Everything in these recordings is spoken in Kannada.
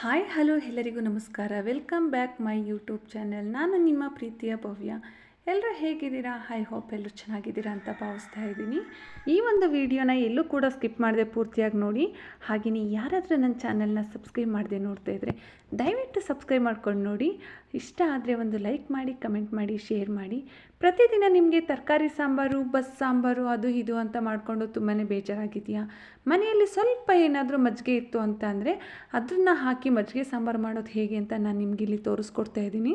ಹಾಯ್ ಹಲೋ ಎಲ್ಲರಿಗೂ ನಮಸ್ಕಾರ. Welcome back my YouTube channel. ನಾನು ನಿಮ್ಮ ಪ್ರೀತಿಯ ಭವ್ಯ. ಎಲ್ಲರೂ ಹೇಗಿದ್ದೀರಾ? ಐ ಹೋಪ್ ಎಲ್ಲರೂ ಚೆನ್ನಾಗಿದ್ದೀರಾ ಅಂತ ಭಾವಿಸ್ತಾ ಇದ್ದೀನಿ. ಈ ಒಂದು ವಿಡಿಯೋನ ಎಲ್ಲೂ ಕೂಡ ಸ್ಕಿಪ್ ಮಾಡದೆ ಪೂರ್ತಿಯಾಗಿ ನೋಡಿ. ಹಾಗೆಯೇ ಯಾರಾದರೂ ನನ್ನ ಚಾನಲ್ನ ಸಬ್ಸ್ಕ್ರೈಬ್ ಮಾಡದೆ ನೋಡ್ತಾ ಇದ್ದರೆ ದಯವಿಟ್ಟು ಸಬ್ಸ್ಕ್ರೈಬ್ ಮಾಡ್ಕೊಂಡು ನೋಡಿ. ಇಷ್ಟ ಆದರೆ ಒಂದು ಲೈಕ್ ಮಾಡಿ, ಕಮೆಂಟ್ ಮಾಡಿ, ಶೇರ್ ಮಾಡಿ. ಪ್ರತಿದಿನ ನಿಮಗೆ ತರಕಾರಿ ಸಾಂಬಾರು, ಬಸ್ ಸಾಂಬಾರು, ಅದು ಇದು ಅಂತ ಮಾಡಿಕೊಂಡು ತುಂಬಾ ಬೇಜಾರಾಗಿದೆಯಾ ಮನೆಯಲ್ಲಿ ಸ್ವಲ್ಪ ಏನಾದರೂ ಮಜ್ಜಿಗೆ ಇತ್ತು ಅಂತ ಅಂದರೆ ಅದನ್ನು ಹಾಕಿ ಮಜ್ಜಿಗೆ ಸಾಂಬಾರು ಮಾಡೋದು ಹೇಗೆ ಅಂತ ನಾನು ನಿಮಗೆ ಇಲ್ಲಿ ತೋರಿಸ್ಕೊಡ್ತಾ ಇದ್ದೀನಿ.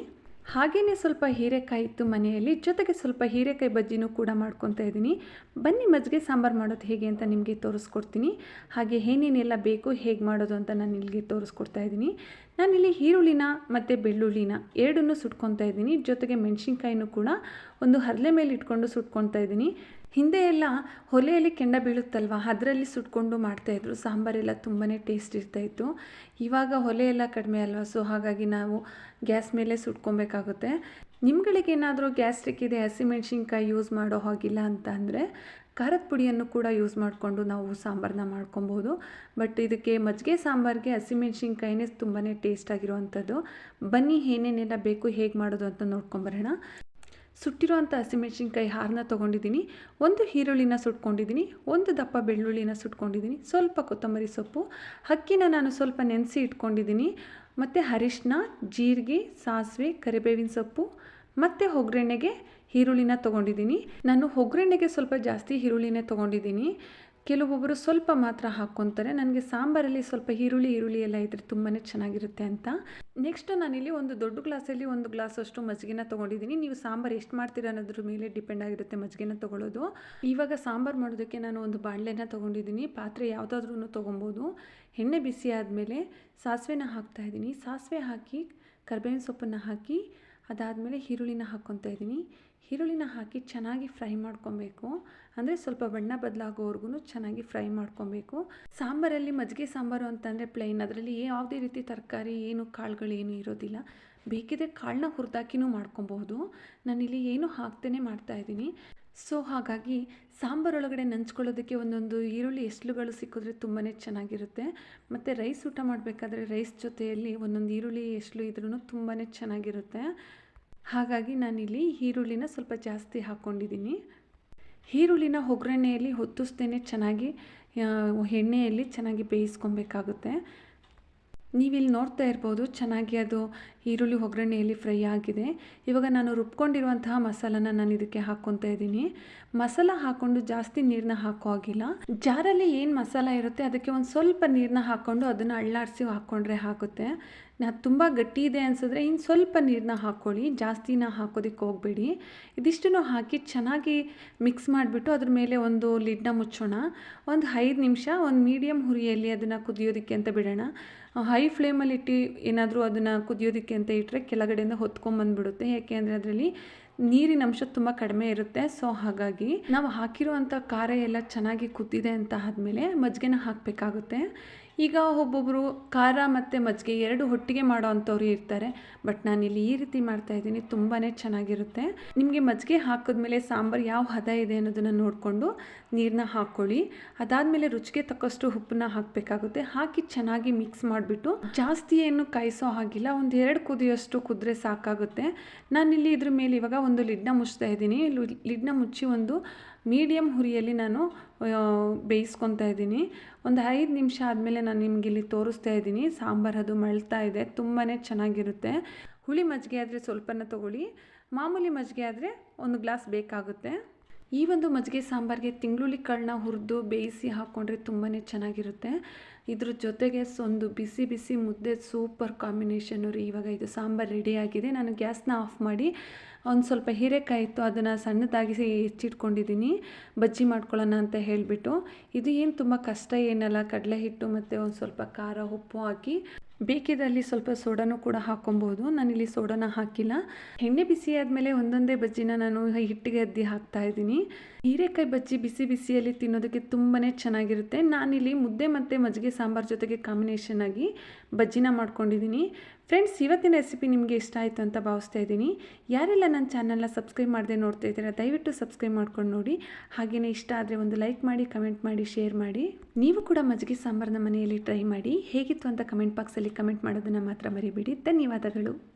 ಹಾಗೆಯೇ ಸ್ವಲ್ಪ ಹೀರೆಕಾಯಿ ಇತ್ತು ಮನೆಯಲ್ಲಿ, ಜೊತೆಗೆ ಸ್ವಲ್ಪ ಹೀರೆಕಾಯಿ ಬಜ್ಜಿನೂ ಕೂಡ ಮಾಡ್ಕೊತಾ ಇದ್ದೀನಿ. ಬನ್ನಿ ಮಜ್ಜಿಗೆ ಸಾಂಬಾರು ಮಾಡೋದು ಹೇಗೆ ಅಂತ ನಿಮಗೆ ತೋರಿಸ್ಕೊಡ್ತೀನಿ. ಹಾಗೆ ಏನೇನೆಲ್ಲ ಬೇಕು, ಹೇಗೆ ಮಾಡೋದು ಅಂತ ನಾನು ಇಲ್ಲಿಗೆ ತೋರಿಸ್ಕೊಡ್ತಾ ಇದ್ದೀನಿ. ನಾನಿಲ್ಲಿ ಈರುಳ್ಳಿನ ಮತ್ತು ಬೆಳ್ಳುಳ್ಳಿನ ಎರಡನ್ನೂ ಸುಟ್ಕೊತಾ ಇದ್ದೀನಿ. ಜೊತೆಗೆ ಮೆಣಸಿನ್ಕಾಯಿನೂ ಕೂಡ ಒಂದು ಹರಳೆ ಮೇಲೆ ಇಟ್ಕೊಂಡು ಸುಟ್ಕೊತಾ ಇದ್ದೀನಿ. ಹಿಂದೆ ಎಲ್ಲ ಒಲೆಯಲ್ಲಿ ಕೆಂಡ ಬೀಳುತ್ತಲ್ವ? ಅದರಲ್ಲಿ ಸುಟ್ಕೊಂಡು ಮಾಡ್ತಾಯಿದ್ರು ಸಾಂಬಾರೆಲ್ಲ ತುಂಬಾ ಟೇಸ್ಟ್ ಇರ್ತಾಯಿತ್ತು ಇವಾಗ ಒಲೆ ಎಲ್ಲ ಕಡಿಮೆ ಅಲ್ವಾ? ಸೊ ಹಾಗಾಗಿ ನಾವು ಗ್ಯಾಸ್ ಮೇಲೆ ಸುಟ್ಕೊಬೇಕಾಗುತ್ತೆ. ನಿಮ್ಗಳಿಗೇನಾದರೂ ಗ್ಯಾಸ್ಟ್ರಿಕ್ ಇದೆ, ಹಸಿಮೆಣ್ಸಿನ್ಕಾಯಿ ಯೂಸ್ ಮಾಡೋ ಹಾಗಿಲ್ಲ ಅಂತ ಅಂದರೆ ಖಾರದ ಪುಡಿಯನ್ನು ಕೂಡ ಯೂಸ್ ಮಾಡಿಕೊಂಡು ನಾವು ಸಾಂಬಾರನ್ನ ಮಾಡ್ಕೊಬೋದು. ಬಟ್ ಇದಕ್ಕೆ ಮಜ್ಜಿಗೆ ಸಾಂಬಾರಿಗೆ ಹಸಿಮೆಣ್ಸಿನ್ಕಾಯಿನೇ ತುಂಬಾ ಟೇಸ್ಟ್ ಆಗಿರುವಂಥದ್ದು. ಬನ್ನಿ, ಏನೇನೆಲ್ಲ ಬೇಕು, ಹೇಗೆ ಮಾಡೋದು ಅಂತ ನೋಡ್ಕೊಂಬರೋಣ. ಸುಟ್ಟಿರೋವಂಥ ಹಸಿಮೆಣ್ಸಿನ್ಕಾಯಿ ಹಾರನ್ನ ತೊಗೊಂಡಿದ್ದೀನಿ. ಒಂದು ಈರುಳ್ಳಿನ ಸುಟ್ಕೊಂಡಿದ್ದೀನಿ, ಒಂದು ದಪ್ಪ ಬೆಳ್ಳುಳ್ಳಿನ ಸುಟ್ಕೊಂಡಿದ್ದೀನಿ, ಸ್ವಲ್ಪ ಕೊತ್ತಂಬರಿ ಸೊಪ್ಪು, ಅಕ್ಕಿನ ನಾನು ಸ್ವಲ್ಪ ನೆನೆಸಿ ಇಟ್ಕೊಂಡಿದ್ದೀನಿ. ಮತ್ತು ಅರಿಶಿನ ಜೀರಿಗೆ, ಸಾಸಿವೆ, ಕರಿಬೇವಿನ ಸೊಪ್ಪು, ಮತ್ತು ಒಗ್ಗರಣೆಗೆ ಈರುಳ್ಳಿನ ತೊಗೊಂಡಿದ್ದೀನಿ. ನಾನು ಒಗ್ಗರಣೆಗೆ ಸ್ವಲ್ಪ ಜಾಸ್ತಿ ಈರುಳ್ಳಿನೇ ತೊಗೊಂಡಿದ್ದೀನಿ. ಕೆಲವೊಬ್ಬರು ಸ್ವಲ್ಪ ಮಾತ್ರ ಹಾಕ್ಕೊತಾರೆ. ನನಗೆ ಸಾಂಬಾರಲ್ಲಿ ಸ್ವಲ್ಪ ಈರುಳ್ಳಿ ಈರುಳ್ಳಿ ಎಲ್ಲ ಇದ್ದರೆ ತುಂಬಾ ಚೆನ್ನಾಗಿರುತ್ತೆ ಅಂತ. ನೆಕ್ಸ್ಟ್ ನಾನಿಲ್ಲಿ ಒಂದು ದೊಡ್ಡ ಗ್ಲಾಸಲ್ಲಿ ಒಂದು ಗ್ಲಾಸ್ ಅಷ್ಟು ಮಜ್ಜಿಗೆನ ತೊಗೊಂಡಿದ್ದೀನಿ. ನೀವು ಸಾಂಬಾರು ಎಷ್ಟು ಮಾಡ್ತೀರ ಅನ್ನೋದ್ರ ಮೇಲೆ ಡಿಪೆಂಡ್ ಆಗಿರುತ್ತೆ ಮಜ್ಜಿಗೆನ ತೊಗೊಳ್ಳೋದು ಇವಾಗ ಸಾಂಬಾರು ಮಾಡೋದಕ್ಕೆ ನಾನು ಒಂದು ಬಾಣಲೆನ ತೊಗೊಂಡಿದ್ದೀನಿ. ಪಾತ್ರೆ ಯಾವುದಾದ್ರೂ ತೊಗೊಬೋದು. ಎಣ್ಣೆ ಬಿಸಿ ಆದಮೇಲೆ ಸಾಸಿವೆನ ಹಾಕ್ತಾಯಿದ್ದೀನಿ ಸಾಸಿವೆ ಹಾಕಿ ಕರ್ಬೇವಿನ ಸೊಪ್ಪನ್ನು ಹಾಕಿ ಅದಾದಮೇಲೆ ಈರುಳ್ಳಿನ ಹಾಕ್ಕೊತಾ ಇದ್ದೀನಿ. ಈರುಳ್ಳಿನ ಹಾಕಿ ಚೆನ್ನಾಗಿ ಫ್ರೈ ಮಾಡ್ಕೊಬೇಕು. ಅಂದರೆ ಸ್ವಲ್ಪ ಬಣ್ಣ ಬದಲಾಗೋವರೆಗೂ ಚೆನ್ನಾಗಿ ಫ್ರೈ ಮಾಡ್ಕೊಬೇಕು. ಸಾಂಬಾರಲ್ಲಿ ಮಜ್ಜಿಗೆ ಸಾಂಬಾರು ಅಂತಂದರೆ ಪ್ಲೇನ್ ಅದರಲ್ಲಿ ಯಾವುದೇ ರೀತಿ ತರಕಾರಿ, ಏನು ಕಾಳುಗಳು ಏನು ಇರೋದಿಲ್ಲ. ಬೇಕಿದ್ರೆ ಕಾಳನ್ನ ಹುರಿದಾಕಿನೂ ಮಾಡ್ಕೊಬಹುದು. ನಾನಿಲ್ಲಿ ಏನು ಹಾಕ್ತೇನೆ ಮಾಡ್ತಾಯಿದ್ದೀನಿ ಸೊ ಹಾಗಾಗಿ ಸಾಂಬಾರೊಳಗಡೆ ನಂಚ್ಕೊಳ್ಳೋದಕ್ಕೆ ಒಂದೊಂದು ಈರುಳ್ಳಿ ಎಸ್ಲುಗಳು ಸಿಕ್ಕಿದ್ರೆ ತುಂಬಾ ಚೆನ್ನಾಗಿರುತ್ತೆ. ಮತ್ತು ರೈಸ್ ಊಟ ಮಾಡಬೇಕಾದ್ರೆ ರೈಸ್ ಜೊತೆಯಲ್ಲಿ ಒಂದೊಂದು ಈರುಳ್ಳಿ ಎಸ್ಲು ಇದ್ರೂ ತುಂಬಾ ಚೆನ್ನಾಗಿರುತ್ತೆ. ಹಾಗಾಗಿ ನಾನಿಲ್ಲಿ ಈರುಳ್ಳಿನ ಸ್ವಲ್ಪ ಜಾಸ್ತಿ ಹಾಕ್ಕೊಂಡಿದ್ದೀನಿ. ಈರುಳ್ಳಿನ ಒಗ್ಗರಣೆಯಲ್ಲಿ ಹೊತ್ತಿಸ್ತೇನೆ ಚೆನ್ನಾಗಿ ಎಣ್ಣೆಯಲ್ಲಿ ಚೆನ್ನಾಗಿ ಬೇಯಿಸ್ಕೊಬೇಕಾಗುತ್ತೆ. ನೀವಿಲ್ಲಿ ನೋಡ್ತಾ ಇರ್ಬೋದು, ಚೆನ್ನಾಗಿ ಅದು ಈರುಳ್ಳಿ ಒಗ್ಗರಣೆಯಲ್ಲಿ ಫ್ರೈ ಆಗಿದೆ. ಇವಾಗ ನಾನು ರುಬ್ಕೊಂಡಿರುವಂತಹ ಮಸಾಲನ ನಾನು ಇದಕ್ಕೆ ಹಾಕ್ಕೊತಾ ಇದ್ದೀನಿ. ಮಸಾಲ ಹಾಕ್ಕೊಂಡು ಜಾಸ್ತಿ ನೀರನ್ನ ಹಾಕೋ ಆಗಿಲ್ಲ ಜಾರಲ್ಲಿ ಏನು ಮಸಾಲ ಇರುತ್ತೆ, ಅದಕ್ಕೆ ಒಂದು ಸ್ವಲ್ಪ ನೀರನ್ನ ಹಾಕ್ಕೊಂಡು ಅದನ್ನು ಅಳ್ಳಾಡಿಸಿ ಹಾಕ್ಕೊಂಡ್ರೆ ಆಗುತ್ತೆ ನಾ, ತುಂಬ ಗಟ್ಟಿ ಇದೆ ಅನಿಸಿದ್ರೆ ಇನ್ನು ಸ್ವಲ್ಪ ನೀರನ್ನ ಹಾಕ್ಕೊಳ್ಳಿ ಜಾಸ್ತಿನ ಹಾಕೋದಕ್ಕೆ ಹೋಗಬೇಡಿ. ಇದಿಷ್ಟನ್ನು ಹಾಕಿ ಚೆನ್ನಾಗಿ ಮಿಕ್ಸ್ ಮಾಡಿಬಿಟ್ಟು ಅದ್ರ ಮೇಲೆ ಒಂದು ಲಿಡ್ನ ಮುಚ್ಚೋಣ. ಒಂದು ಐದು ನಿಮಿಷ, ಒಂದು ಮೀಡಿಯಂ ಹುರಿಯಲ್ಲಿ ಅದನ್ನು ಕುದಿಯೋದಕ್ಕೆ ಅಂತ ಬಿಡೋಣ. ಹೈ ಫ್ಲೇಮಲ್ಲಿ ಇಟ್ಟು ಏನಾದರೂ ಅದನ್ನು ಕುದಿಯೋದಕ್ಕೆ ಅಂತ ಇಟ್ಟರೆ ಕೆಳಗಡೆಯಿಂದ ಹೊತ್ಕೊಂಬಂದ್ಬಿಡುತ್ತೆ ಯಾಕೆ ಅಂದರೆ ಅದರಲ್ಲಿ ನೀರಿನ ಅಂಶ ತುಂಬ ಕಡಿಮೆ ಇರುತ್ತೆ. ಸೊ ಹಾಗಾಗಿ ನಾವು ಹಾಕಿರುವಂಥ ಖಾರ ಎಲ್ಲ ಚೆನ್ನಾಗಿ ಕುದ್ದಿದೆ ಅಂತ ಆದಮೇಲೆ ಮಜ್ಜಿಗೆನ ಹಾಕಬೇಕಾಗುತ್ತೆ. ಈಗ ಒಬ್ಬೊಬ್ಬರು ಖಾರ ಮತ್ತು ಮಜ್ಜಿಗೆ ಎರಡು ಒಟ್ಟಿಗೆ ಮಾಡೋ ಅಂಥವ್ರು ಇರ್ತಾರೆ, ಬಟ್ ನಾನಿಲ್ಲಿ ಈ ರೀತಿ ಮಾಡ್ತಾ ಇದ್ದೀನಿ ತುಂಬಾ ಚೆನ್ನಾಗಿರುತ್ತೆ. ನಿಮಗೆ ಮಜ್ಜಿಗೆ ಹಾಕಿದ್ಮೇಲೆ ಸಾಂಬಾರು ಯಾವ ಹದ ಇದೆ ಅನ್ನೋದನ್ನು ನೋಡಿಕೊಂಡು ನೀರನ್ನ ಹಾಕ್ಕೊಳ್ಳಿ ಅದಾದಮೇಲೆ ರುಚಿಗೆ ತಕ್ಕಷ್ಟು ಉಪ್ಪನ್ನ ಹಾಕಬೇಕಾಗುತ್ತೆ. ಹಾಕಿ ಚೆನ್ನಾಗಿ ಮಿಕ್ಸ್ ಮಾಡಿಬಿಟ್ಟು ಜಾಸ್ತಿ ಏನು ಕಾಯಿಸೋ ಹಾಗಿಲ್ಲ, ಒಂದು ಎರಡು ಕುದಿಯೋಷ್ಟು ಕುದ್ರೆ ಸಾಕಾಗುತ್ತೆ. ನಾನಿಲ್ಲಿ ಇದ್ರ ಮೇಲೆ ಇವಾಗ ಒಂದು ಲಿಡ್ನ ಮುಚ್ತಾ ಇದ್ದೀನಿ. ಲಿಡ್ನ ಮುಚ್ಚಿ ಒಂದು ಮೀಡಿಯಮ್ ಹುರಿಯಲ್ಲಿ ನಾನು ಬೇಯಿಸ್ಕೊತಾ ಇದ್ದೀನಿ. ಒಂದು ಐದು ನಿಮಿಷ ಆದಮೇಲೆ ನಾನು ನಿಮಗೆ ಇಲ್ಲಿ ತೋರಿಸ್ತಾ ಇದ್ದೀನಿ. ಸಾಂಬಾರು ಅದು ಮಳ್ತಾ ಇದೆ ತುಂಬಾ ಚೆನ್ನಾಗಿರುತ್ತೆ. ಹುಳಿ ಮಜ್ಜಿಗೆ ಆದರೆ ಸ್ವಲ್ಪನ ತೊಗೊಳ್ಳಿ. ಮಾಮೂಲಿ ಮಜ್ಜಿಗೆ ಆದರೆ ಒಂದು ಗ್ಲಾಸ್ ಬೇಕಾಗುತ್ತೆ. ಈ ಒಂದು ಮಜ್ಜಿಗೆ ಸಾಂಬಾರಿಗೆ ತಿಂಗಳುಳ್ಳಿ ಕಾಳನ್ನ ಹುರಿದು ಬೇಯಿಸಿ ಹಾಕ್ಕೊಂಡ್ರೆ ತುಂಬಾ ಚೆನ್ನಾಗಿರುತ್ತೆ. ಇದ್ರ ಜೊತೆಗೆ ಒಂದು ಬಿಸಿ ಬಿಸಿ ಮುದ್ದೆ ಸೂಪರ್ ಕಾಂಬಿನೇಷನ್ ರೀ. ಇವಾಗ ಇದು ಸಾಂಬಾರು ರೆಡಿಯಾಗಿದೆ. ನಾನು ಗ್ಯಾಸ್ನ ಆಫ್ ಮಾಡಿ ಒಂದು ಸ್ವಲ್ಪ ಹೀರೆಕಾಯಿ ಇತ್ತು, ಅದನ್ನು ಸಣ್ಣದಾಗಿ ಹೆಚ್ಚಿಟ್ಕೊಂಡಿದ್ದೀನಿ ಬಜ್ಜಿ ಮಾಡ್ಕೊಳ್ಳೋಣ ಅಂತ ಹೇಳಿಬಿಟ್ಟು. ಇದು ಏನು ತುಂಬ ಕಷ್ಟ ಏನಲ್ಲ. ಕಡಲೆ ಹಿಟ್ಟು ಮತ್ತು ಒಂದು ಸ್ವಲ್ಪ ಖಾರ, ಉಪ್ಪು ಹಾಕಿ ಬೇಕಿದ್ದಲ್ಲಿ ಸ್ವಲ್ಪ ಸೋಡಾನು ಕೂಡ ಹಾಕೊಬೋದು ನಾನಿಲ್ಲಿ ಸೋಡಾನ ಹಾಕಿಲ್ಲ. ಎಣ್ಣೆ ಬಿಸಿ ಆದಮೇಲೆ ಒಂದೊಂದೇ ಬಜ್ಜಿನ ನಾನು ಹಿಟ್ಟಿಗೆ ಅದ್ದಿ ಹಾಕ್ತಾ ಇದ್ದೀನಿ. ಹೀರೆಕಾಯಿ ಬಜ್ಜಿ ಬಿಸಿ ಬಿಸಿಯಲ್ಲಿ ತಿನ್ನೋದಕ್ಕೆ ತುಂಬಾ ಚೆನ್ನಾಗಿರುತ್ತೆ. ನಾನಿಲ್ಲಿ ಮುದ್ದೆ ಮತ್ತು ಮಜ್ಜಿಗೆ ಸಾಂಬಾರ್ ಜೊತೆಗೆ ಕಾಂಬಿನೇಷನ್ ಆಗಿ ಬಜ್ಜಿನ ಮಾಡ್ಕೊಂಡಿದ್ದೀನಿ. ಫ್ರೆಂಡ್ಸ್ ಇವತ್ತಿನ ರೆಸಿಪಿ ನಿಮಗೆ ಇಷ್ಟ ಆಯಿತು ಅಂತ ಭಾವಿಸ್ತಾ ಇದ್ದೀನಿ. ಯಾರೆಲ್ಲ ನನ್ನ ಚಾನಲ್ನ ಸಬ್ಸ್ಕ್ರೈಬ್ ಮಾಡದೆ ನೋಡ್ತಾ ಇದ್ದೀರಾ, ದಯವಿಟ್ಟು ಸಬ್ಸ್ಕ್ರೈಬ್ ಮಾಡ್ಕೊಂಡು ನೋಡಿ. ಹಾಗೆಯೇ ಇಷ್ಟ ಆದರೆ ಒಂದು ಲೈಕ್ ಮಾಡಿ ಕಮೆಂಟ್ ಮಾಡಿ ಶೇರ್ ಮಾಡಿ. ನೀವು ಕೂಡ ಮಜ್ಜಿಗೆ ಸಾಂಬಾರನ್ನ ಮನೆಯಲ್ಲಿ ಟ್ರೈ ಮಾಡಿ. ಹೇಗಿತ್ತು ಅಂತ ಕಮೆಂಟ್ ಬಾಕ್ಸಲ್ಲಿ ಕಮೆಂಟ್ ಮಾಡೋದನ್ನು ಮಾತ್ರ ಮರಿಬೇಡಿ. ಧನ್ಯವಾದಗಳು.